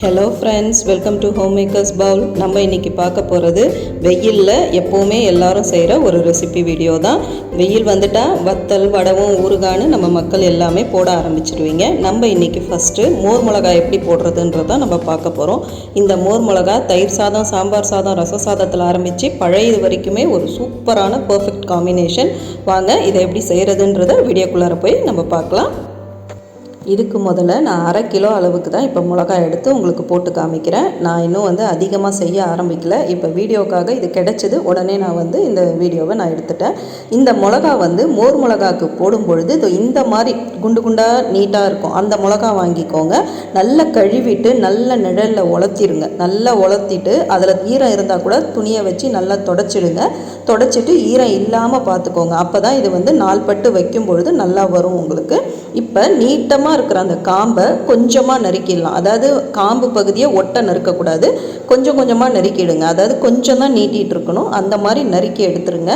Hello friends welcome to home makers bowl நம்ம இன்றைக்கி பார்க்க போகிறது வெயிலில் எப்போவுமே எல்லாரும் செய்கிற ஒரு ரெசிபி வீடியோ தான். வெயில் வந்துட்டால் வத்தல் வடவும் ஊறுகான்னு நம்ம மக்கள் எல்லாமே போட ஆரம்பிச்சிடுவீங்க நம்ம இன்றைக்கி ஃபஸ்ட்டு மோர் மிளகாய் எப்படி போடுறதுன்றதை நம்ம பார்க்க போகிறோம் இந்த மோர் மிளகாய் தயிர் சாதம் சாம்பார் சாதம் ரச சாதத்தில் ஆரம்பித்து பழைய வரைக்குமே ஒரு சூப்பரான பர்ஃபெக்ட் காம்பினேஷன் வாங்க இதை எப்படி செய்கிறதுன்றத வீடியோக்குள்ளார போய் நம்ம பார்க்கலாம். இதுக்கு முதல்ல. நான் அரை கிலோ அளவுக்கு தான் இப்போ மிளகாய் எடுத்து உங்களுக்கு போட்டு காமிக்கிறேன். நான் இன்னும் வந்து அதிகமாக செய்ய ஆரம்பிக்கல. இப்போ வீடியோக்காக இது கிடைச்சது. உடனே நான் வந்து இந்த வீடியோவை நான் எடுத்துட்டேன். இந்த மிளகா வந்து மோர் மிளகாக்கு போடும் பொழுது இந்த மாதிரி குண்டு குண்டாக நீட்டாக இருக்கும். அந்த மிளகா வாங்கிக்கோங்க. நல்லா கழுவிட்டு நல்ல நிழலில் உலர்த்திடுங்க நல்லா உலர்த்திட்டு அதில் ஈரம் இருந்தால் கூட துணியை வச்சு நல்லா தொடச்சிடுங்க. தொடச்சிட்டு ஈரம் இல்லாமல் பார்த்துக்கோங்க அப்போ தான் இது வந்து நாள்பட்டு வைக்கும் பொழுது நல்லா வரும் உங்களுக்கு. இப்போ நீட்டமாக இருக்கிற அந்த காம்பை கொஞ்சமாக நறுக்கிடலாம். அதாவது காம்பு பகுதியை ஒட்டை நறுக்கக்கூடாது. கொஞ்சம் கொஞ்சமாக நறுக்கிடுங்க. அதாவது கொஞ்சம் தான் நீட்டிகிட்டு இருக்கணும். அந்த மாதிரி நறுக்கி எடுத்துருங்க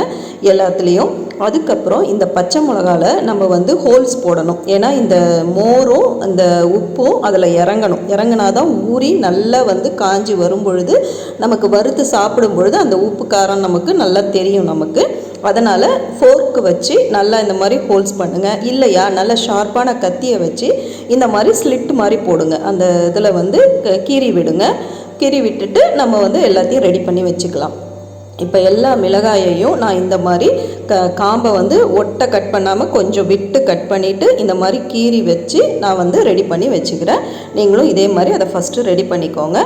எல்லாத்துலேயும். அதுக்கப்புறம் இந்த பச்சை மிளகாவில் நம்ம வந்து ஹோல்ஸ் போடணும். ஏன்னா இந்த மோரும் அந்த உப்பும் அதில் இறங்கணும். இறங்கினா தான் ஊறி நல்லா வந்து காஞ்சி வரும் பொழுது நமக்கு வறுத்து சாப்பிடும் பொழுது அந்த உப்பு காரம் நமக்கு நல்லா தெரியும் நமக்கு. அதனால் ஃபோர்க்கு வச்சு நல்லா இந்த மாதிரி ஹோல்ஸ் பண்ணுங்கள் இல்லையா? நல்ல ஷார்ப்பான கத்தியை வச்சு இந்த மாதிரி ஸ்லிட் மாதிரி போடுங்க. அந்த இதில் வந்து கீறி விடுங்க. கீறி விட்டுட்டு நம்ம வந்து எல்லாத்தையும் ரெடி பண்ணி வச்சுக்கலாம். இப்போ எல்லா மிளகாயையும் நான் இந்த மாதிரி க காம்பை வந்து ஒட்டை கட் பண்ணாமல் கொஞ்சம் விட்டு கட் பண்ணிவிட்டு இந்த மாதிரி கீறி வச்சு நான் வந்து ரெடி பண்ணி வச்சுக்கிறேன். நீங்களும் இதே மாதிரி அதை ஃபஸ்ட்டு ரெடி பண்ணிக்கோங்க.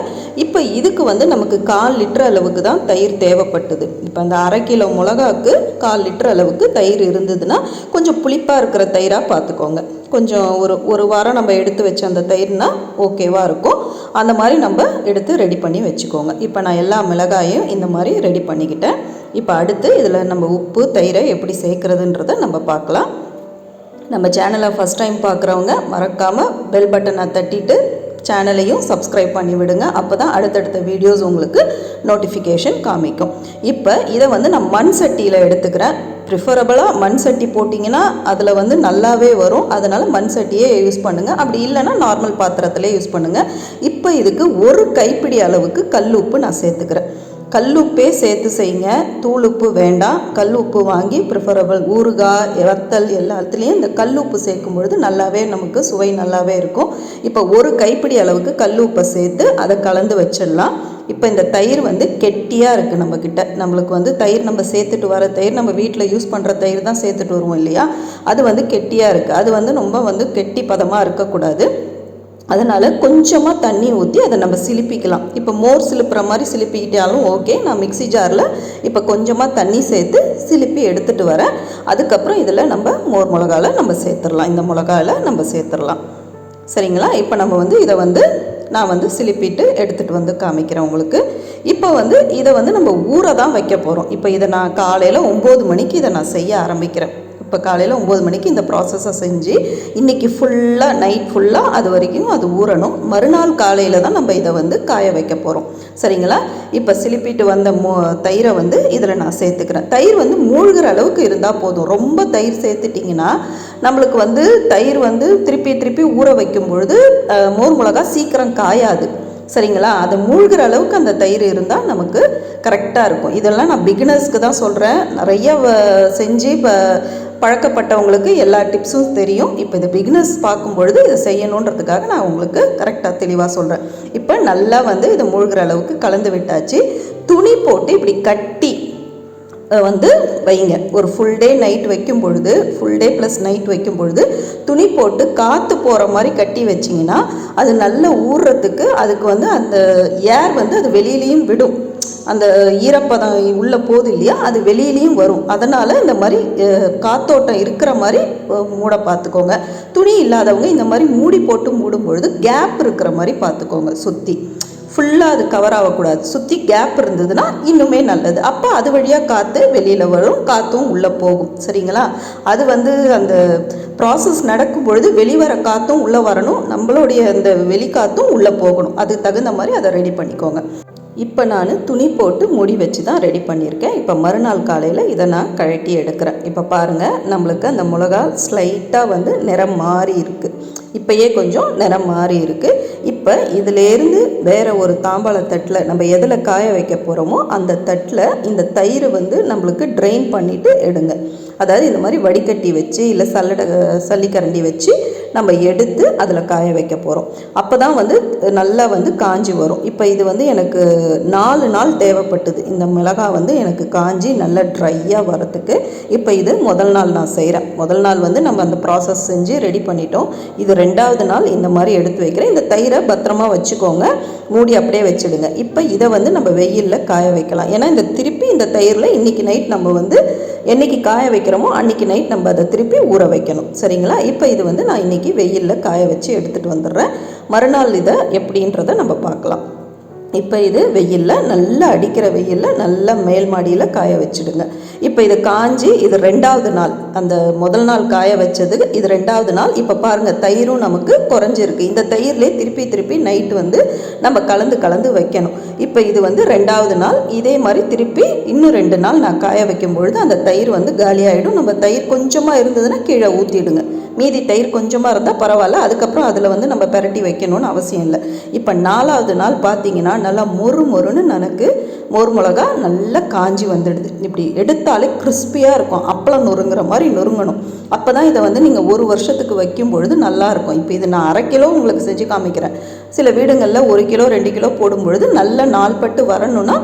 இப்போ இதுக்கு வந்து நமக்கு கால் லிட்டர் அளவுக்கு தான் தயிர் தேவைப்பட்டது. இப்போ அந்த அரை கிலோ மிளகாக்கு கால் லிட்டர் அளவுக்கு தயிர் இருந்ததுன்னா கொஞ்சம் புளிப்பாக இருக்கிற தயிராக பார்த்துக்கோங்க. கொஞ்சம் ஒரு ஒரு வாரம் நம்ம எடுத்து வச்ச அந்த தயிர்னால் ஓகேவாக இருக்கும். அந்த மாதிரி நம்ம எடுத்து ரெடி பண்ணி வச்சுக்கோங்க. இப்போ நான் எல்லா மிளகாயும் இந்த மாதிரி ரெடி பண்ணிக்கிட்டேன். இப்போ அடுத்து இதில் நம்ம உப்பு தயிரை எப்படி சேர்க்குறதுன்றதை நம்ம பார்க்கலாம். நம்ம சேனலை ஃபஸ்ட் டைம் பார்க்குறவங்க மறக்காமல் பெல் பட்டனை தட்டிட்டு சேனலையும் சப்ஸ்கிரைப் பண்ணி விடுங்க அப்போ தான் அடுத்தடுத்த வீடியோஸ் உங்களுக்கு நோட்டிஃபிகேஷன் காமிக்கும். இப்போ இதை வந்து நான் மண் சட்டியில் எடுத்துக்கிறேன். ப்ரிஃபரபுளாக மண் சட்டி போட்டிங்கன்னா அதில் வந்து நல்லாவே வரும். அதனால் மண் சட்டியே யூஸ் பண்ணுங்கள் அப்படி இல்லைன்னா நார்மல் பாத்திரத்திலே யூஸ் பண்ணுங்கள் இப்போ இதுக்கு ஒரு கைப்பிடி அளவுக்கு கல் உப்பு நான் சேர்த்துக்கிறேன். கல்லுப்பே சேர்த்து செய்யுங்க. தூளுப்பு வேண்டாம். கல் உப்பு வாங்கி ப்ரிஃபரபிள் ஊறுகாய் வத்தல் எல்லாத்துலேயும் இந்த கல்லுப்பு சேர்க்கும் பொழுது நல்லாவே நமக்கு சுவை நல்லாவே இருக்கும். இப்போ ஒரு கைப்பிடி அளவுக்கு கல்லுப்பை சேர்த்து அதை கலந்து வச்சிடலாம். இப்போ இந்த தயிர் வந்து கெட்டியாக இருக்குது நம்மக்கிட்ட நம்மளுக்கு வந்து தயிர் நம்ம சேர்த்துட்டு வர தயிர் நம்ம வீட்டில் யூஸ் பண்ணுற தயிர் தான் சேர்த்துட்டு வருவோம் இல்லையா? அது வந்து கெட்டியாக இருக்குது அது வந்து ரொம்ப வந்து கெட்டி பதமாக இருக்கக்கூடாது. அதனால் கொஞ்சமாக தண்ணி ஊற்றி அதை நம்ம சிலிப்பிக்கலாம். இப்போ மோர் சிலுப்புற மாதிரி சிலிப்பிக்கிட்டாலும் ஓகே நான் மிக்ஸி ஜாரில் இப்போ கொஞ்சமாக தண்ணி சேர்த்து சிலிப்பி எடுத்துகிட்டு வரேன். அதுக்கப்புறம் இதில் நம்ம மோர் மிளகால நம்ம சேர்த்துடலாம். இந்த மிளகால நம்ம சேர்த்துடலாம். சரிங்களா? இப்போ நம்ம வந்து இதை வந்து நான் வந்து சிலிப்பிட்டு எடுத்துகிட்டு வந்து காமிக்கிறேன் உங்களுக்கு. இப்போ வந்து இதை வந்து நம்ம ஊற தான் வைக்க போகிறோம் இப்போ இதை நான் காலையில் ஒம்பது மணிக்கு இதை நான் செய்ய ஆரம்பிக்கிறேன். இப்போ காலையில் ஒம்பது மணிக்கு இந்த ப்ராசஸை செஞ்சு இன்றைக்கி ஃபுல்லாக நைட் ஃபுல்லாக அது வரைக்கும் அது ஊறணும். மறுநாள் காலையில் தான் நம்ம இதை வந்து காய வைக்க போகிறோம் சரிங்களா? இப்போ சிலிப்பிட்டு வந்த மோ தயிரை வந்து இதில் நான் சேர்த்துக்கிறேன். தயிர் வந்து மூழ்கிற அளவுக்கு இருந்தால் போதும். ரொம்ப தயிர் சேர்த்துட்டிங்கன்னா நம்மளுக்கு வந்து தயிர் வந்து திருப்பி திருப்பி ஊற வைக்கும் பொழுது மோர் மிளகா சீக்கிரம் காயாது. சரிங்களா? அதை மூழ்கிற அளவுக்கு அந்த தயிர் இருந்தால் நமக்கு கரெக்டாக இருக்கும். இதெல்லாம் நான் பிகினர்ஸ்க்கு தான் சொல்கிறேன் நிறைய வ- செஞ்சு இப்போ பழக்கப்பட்டவங்களுக்கு எல்லா டிப்ஸும் தெரியும். இப்போ இது பிகினர்ஸ் பார்க்கும்பொழுது இதை செய்யணுன்றதுக்காக நான் உங்களுக்கு கரெக்டாக தெளிவாக சொல்கிறேன் இப்போ நல்லா வந்து இதை மூழ்கிற அளவுக்கு கலந்து விட்டாச்சு. துணி போட்டு இப்படி கட்டி வந்து வைங்க. ஒரு ஃபுல் டே நைட் வைக்கும் பொழுது ஃபுல் டே ப்ளஸ் நைட் வைக்கும் பொழுது துணி போட்டு காற்று போகிற மாதிரி கட்டி வச்சிங்கன்னா அது நல்லா ஊறுறதுக்கு அதுக்கு வந்து அந்த ஏர் வந்து அது வெளியிலையும் விடும். அந்த ஈரப்பதம் உள்ளே போகுது இல்லையா? அது வெளியிலையும் வரும். அதனால் இந்த மாதிரி காத்தோட்டம் இருக்கிற மாதிரி மூட பார்த்துக்கோங்க. துணி இல்லாதவங்க இந்த மாதிரி மூடி போட்டு மூடும் பொழுது கேப் இருக்கிற மாதிரி பார்த்துக்கோங்க. சுற்றி ஃபுல்லாக அது கவர் ஆகக்கூடாது. சுற்றி கேப் இருந்ததுன்னா இன்னுமே நல்லது. அப்போ அது வழியாக காற்று வெளியில் வரும் காற்றும் உள்ளே போகும். சரிங்களா? அது வந்து அந்த ப்ராசஸ் நடக்கும் பொழுது வெளிவர காற்றும் உள்ளே வரணும். நம்மளுடைய அந்த வெளிக்காற்றும் உள்ளே போகணும். அதுக்கு தகுந்த மாதிரி அதை ரெடி பண்ணிக்கோங்க. இப்போ நான் துணி போட்டு முடி வச்சு தான் ரெடி பண்ணியிருக்கேன். இப்போ மறுநாள் காலையில் இதை நான் கழட்டி எடுக்கிறேன். இப்போ பாருங்கள் நம்மளுக்கு அந்த மிளகா ஸ்லைட்டாக வந்து நிறம் மாறி இருக்குது இப்போயே கொஞ்சம் நிறம் மாறி இருக்குது இப்போ இதிலேருந்து வேற ஒரு தாம்பாள தட்டில் நம்ம எதில் காய வைக்க போகிறோமோ அந்த தட்டில் இந்த தயிர் வந்து நம்மளுக்கு ட்ரெயின் பண்ணிவிட்டு எடுங்க. அதாவது இந்த மாதிரி வடிகட்டி வச்சு இல்லை சல்லட சல்லிக்கரண்டி வச்சு நம்ம எடுத்து அதில் காய வைக்க போகிறோம் அப்போ தான் வந்து நல்லா வந்து காஞ்சி வரும். இப்போ இது வந்து எனக்கு நாலு நாள் தேவைப்பட்டது. இந்த மிளகாய் வந்து எனக்கு காஞ்சி நல்லா ட்ரையாக வரத்துக்கு இப்போ இது முதல் நாள் நான் செய்கிறேன் முதல் நாள் வந்து நம்ம அந்த ப்ராசஸ் செஞ்சு ரெடி பண்ணிட்டோம். இது ரெண்டாவது நாள் இந்த மாதிரி எடுத்து வைக்கிறேன். இந்த தயிரை பத்திரமா வச்சுக்கோங்க. மூடி அப்படியே வச்சிடுங்க. இப்போ இதை வந்து நம்ம வெயிலில் காய வைக்கலாம். ஏன்னா இந்த திருப்பி இந்த தயிரில் இன்றைக்கி நைட் நம்ம வந்து என்னைக்கு காய வைக்கிறோமோ அன்றைக்கி நைட் நம்ம அதை திருப்பி ஊற வைக்கணும். சரிங்களா? இப்போ இது வந்து நான் இன்றைக்கி வெயிலில் காய வச்சு எடுத்துகிட்டு வந்துடுறேன். மறுநாள் இதை எப்படின்றத நம்ம பார்க்கலாம். இப்போ இது வெயிலில் நல்லா அடிக்கிற வெயிலில் நல்லா மேல் மாடியில் காய வச்சுடுங்க. இப்போ இது காஞ்சி இது ரெண்டாவது நாள் அந்த முதல் நாள் காய வச்சது இது ரெண்டாவது நாள். இப்போ பாருங்கள் தயிரும் நமக்கு குறைஞ்சிருக்கு. இந்த தயிர்லேயே திருப்பி திருப்பி நைட்டு வந்து நம்ம கலந்து கலந்து வைக்கணும். இப்போ இது வந்து ரெண்டாவது நாள். இதே மாதிரி திருப்பி இன்னும் ரெண்டு நாள் நான் காய வைக்கும் பொழுது அந்த தயிர் வந்து காலியாகிடும் நம்ம தயிர் கொஞ்சமாக இருந்ததுன்னா கீழே ஊற்றிடுங்க மீதி தயிர் கொஞ்சமாக இருந்தால் பரவாயில்ல. அதுக்கப்புறம் அதில் வந்து நம்ம பரட்டி வைக்கணும்னு அவசியம் இல்லை. இப்போ நாலாவது நாள் பார்த்தீங்கன்னா நல்லா மொறு மொறுன்னு எனக்கு மோர் மிளகா நல்லா காஞ்சி வந்துடுது. இப்படி எடுத்தாலே கிறிஸ்பியாக இருக்கும். அப்பளம் நொறுங்குற மாதிரி நொறுங்கணும். அப்போ தான் இதை வந்து நீங்கள் ஒரு வருஷத்துக்கு வைக்கும் பொழுது நல்லாயிருக்கும் இப்போ இது நான் அரை கிலோ உங்களுக்கு செஞ்சு காமிக்கிறேன். சில வீடுங்களில் ஒரு கிலோ ரெண்டு கிலோ போடும் பொழுது நல்ல நாள்பட்டு வரணும்னா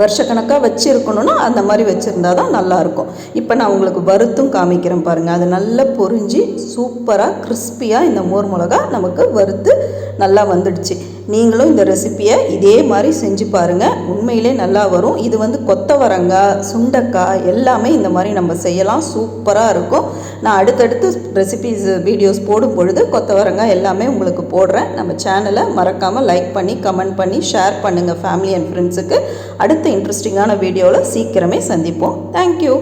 வருஷக்கணக்காக வச்சுருக்கணும்னா அந்த மாதிரி வச்சுருந்தா தான் நல்லாயிருக்கும் இப்போ நான் உங்களுக்கு வறுத்தும் காமிக்கிறேன் பாருங்கள் அது நல்லா பொரிஞ்சு சூப்பராக கிறிஸ்பியாக இந்த மோர் மிளகா நமக்கு வறுத்து நல்லா வந்துடுச்சு. நீங்களும் இந்த ரெசிப்பியை இதே மாதிரி செஞ்சு பாருங்கள் உண்மையிலே நல்லா வரும். இது வந்து கொத்தவரங்காய் சுண்டக்காய் எல்லாமே இந்த மாதிரி நம்ம செய்யலாம். சூப்பராக இருக்கும். நான் அடுத்தடுத்து ரெசிபிஸ் வீடியோஸ் போடும் பொழுது கொத்தவரங்காய் எல்லாமே உங்களுக்கு போடுறேன். நம்ம சேனலை மறக்காமல் லைக் பண்ணி கமெண்ட் பண்ணி ஷேர் பண்ணுங்கள் ஃபேமிலி அண்ட் ஃப்ரெண்ட்ஸுக்கு அடுத்த இன்ட்ரெஸ்டிங்கான வீடியோவில் சீக்கிரமே சந்திப்போம். தேங்க்யூ